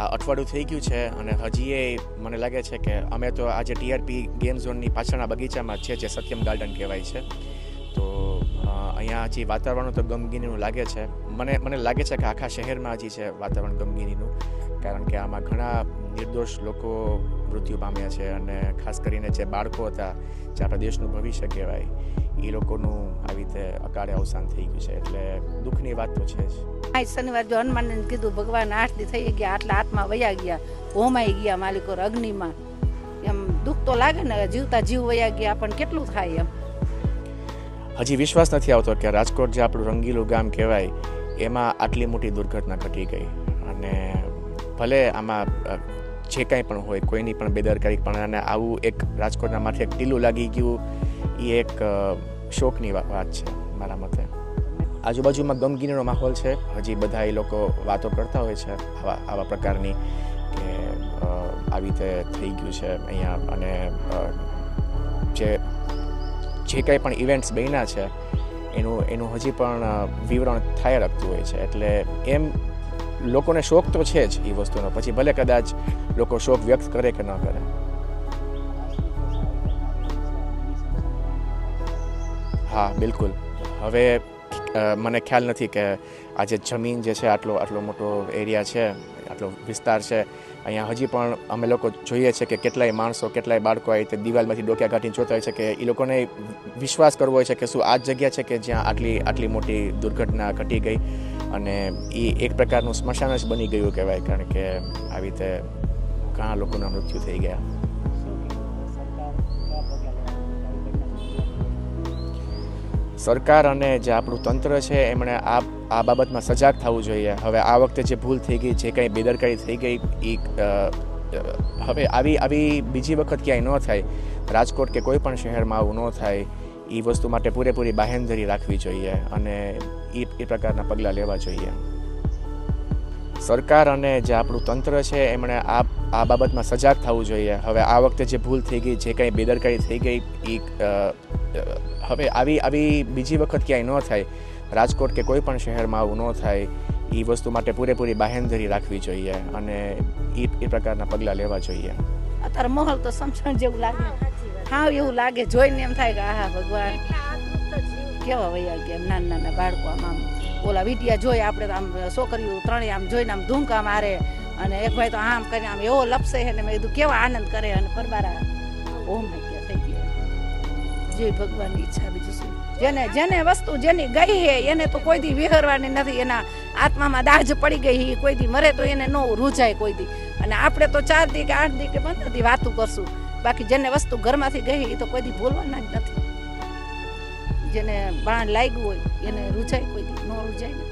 આ અઠવાડિયું થઈ ગયું છે અને હજી એ મને લાગે છે કે અમે તો આજે ટીઆરપી ગેમ ઝોનની પાછળના બગીચામાં છે જે સત્યમ ગાર્ડન કહેવાય છે. તો અહીંયા હજી વાતાવરણ તો ગમગીનીનું લાગે છે. મને મને લાગે છે કે આખા શહેરમાં હજી છે વાતાવરણ ગમગીનીનું. કારણ કે આમાં ઘણા નિર્દોષ લોકો મૃત્યુ પામ્યા છે અને ખાસ કરીને જે બાળકો હતા જે આપણા દેશનું ભવિષ્ય કહેવાય એ લોકોનું આવી રીતે અકાળે અવસાન થઈ ગયું છે. એટલે દુઃખની વાત તો છે જ. શનિવાર જો હનુમાનને કીધું ભગવાન આઠ દી થઈ ગયા આટલા હાથમાં વયા ગયા હોમાઈ ગયા માલિકો અગ્નિમાં એમ દુઃખ તો લાગે ને જીવતા જીવ વયા ગયા પણ કેટલું થાય એમ? હજી વિશ્વાસ નથી આવતો કે રાજકોટ જે આપણું રંગીલું ગામ કહેવાય એમાં આટલી મોટી દુર્ઘટના ઘટી ગઈ. અને ભલે આમાં જે કાંઈ પણ હોય, કોઈની પણ બેદરકારી પણ, અને આવું એક રાજકોટના માથે એક ટીલું લાગી ગયું, એ એક શોકની વાત છે મારા મતે. આજુબાજુમાં ગમગીનીનો માહોલ છે. હજી બધા એ લોકો વાતો કરતા હોય છે આવા આવા પ્રકારની કે આવી રીતે થઈ ગયું છે અહીંયા, અને જે જે કંઈ પણ ઇવેન્ટ્સ બન્યા છે, એનું એનું હજી પણ વિવરણ થાય રાખતું હોય છે. એટલે એમ લોકોને શોખ તો છે જ એ વસ્તુનો. પછી ભલે કદાચ લોકો શોખ વ્યક્ત કરે કે ન કરે. હા, બિલકુલ. હવે મને ખ્યાલ નથી કે આ જે જમીન જે છે આટલો આટલો મોટો એરિયા છે, આટલો વિસ્તાર છે, અહીંયા હજી પણ અમે લોકો જોઈએ છે કે કેટલાય માણસો, કેટલાય બાળકો આવી રીતે દિવાલમાંથી ડોક્યા કાઢીને જોતા હોય છે કે એ લોકોને વિશ્વાસ કરવો હોય છે કે શું આ જગ્યા છે કે જ્યાં આટલી આટલી મોટી દુર્ઘટના ઘટી ગઈ અને એ એક પ્રકારનું સ્મશાન જ બની ગયું કહેવાય કારણ કે આવી રીતે ઘણા લોકોના મૃત્યુ થઈ ગયા. સરકાર અને જે આપણું તંત્ર છે, એમણે આ આ બાબતમાં સજાગ થવું જોઈએ. હવે આ વખતે જે ભૂલ થઈ ગઈ, જે કંઈ બેદરકારી થઈ ગઈ એ હવે આવી આવી બીજી વખત ક્યાંય ન થાય. રાજકોટ કે કોઈ પણ શહેરમાં આવું ન થાય. એ વસ્તુ માટે પૂરેપૂરી બાહેંધરી રાખવી જોઈએ અને એ એ પ્રકારના પગલાં લેવા જોઈએ. સરકાર અને જે આપણું તંત્ર છે, એમણે આ આ બાબતમાં સજાગ થવું જોઈએ. હવે આ વખતે જે ભૂલ થઈ ગઈ, જે કંઈ બેદરકારી થઈ ગઈ, એ હવે આવી આવી બીજી વખત ક્યાંય ન થાય. રાજકોટ કે કોઈ પણ શહેરમાં આવું ન થાય. એ વસ્તુ માટે પૂરેપૂરી બાહેંધરી રાખવી જોઈએ અને એ એ પ્રકારના પગલાં લેવા જોઈએ. અત્યારે માહોલ તો સમસણ જેવું લાગે. હા, એવું લાગે. જોઈને એમ થાય કે, આહા, ભગવાન. કેવા વયા ગયા નાના નાના બાળકો આમ આમ. ઓલા વિડિયા જોઈ આપણે આમ છોકરીઓ ત્રણેય આમ જોઈને આમ ધૂમકા મારે. અને એક ભાઈ તો આમ કરીને આમ એવો લપસે છે ને મેં કીધું, કેવા આનંદ કરે અને પરબારા ઓમ ગયા, થઈ ગયા. જે ભગવાનની ઈચ્છા બીજું શું? જેને જેને વસ્તુ જેની ગઈ હે એને તો કોઈ દી વિહરવાની નથી, એના આત્મામાં દાજ પડી ગઈ છે, કોઈ દી મરે તો એને ન રૂજાય કોઈ દી. અને આપણે તો ચાર દી કે આઠ દી કે પંદર દી વાતું કરશું. બાકી જેને વસ્તુ ઘરમાંથી ગઈ એ તો કોઈ દી ભૂલવાના જ નથી. જેને બાણ લાગ્યું હોય, એને રૂજાય કોઈ દી, ન રૂજાય ને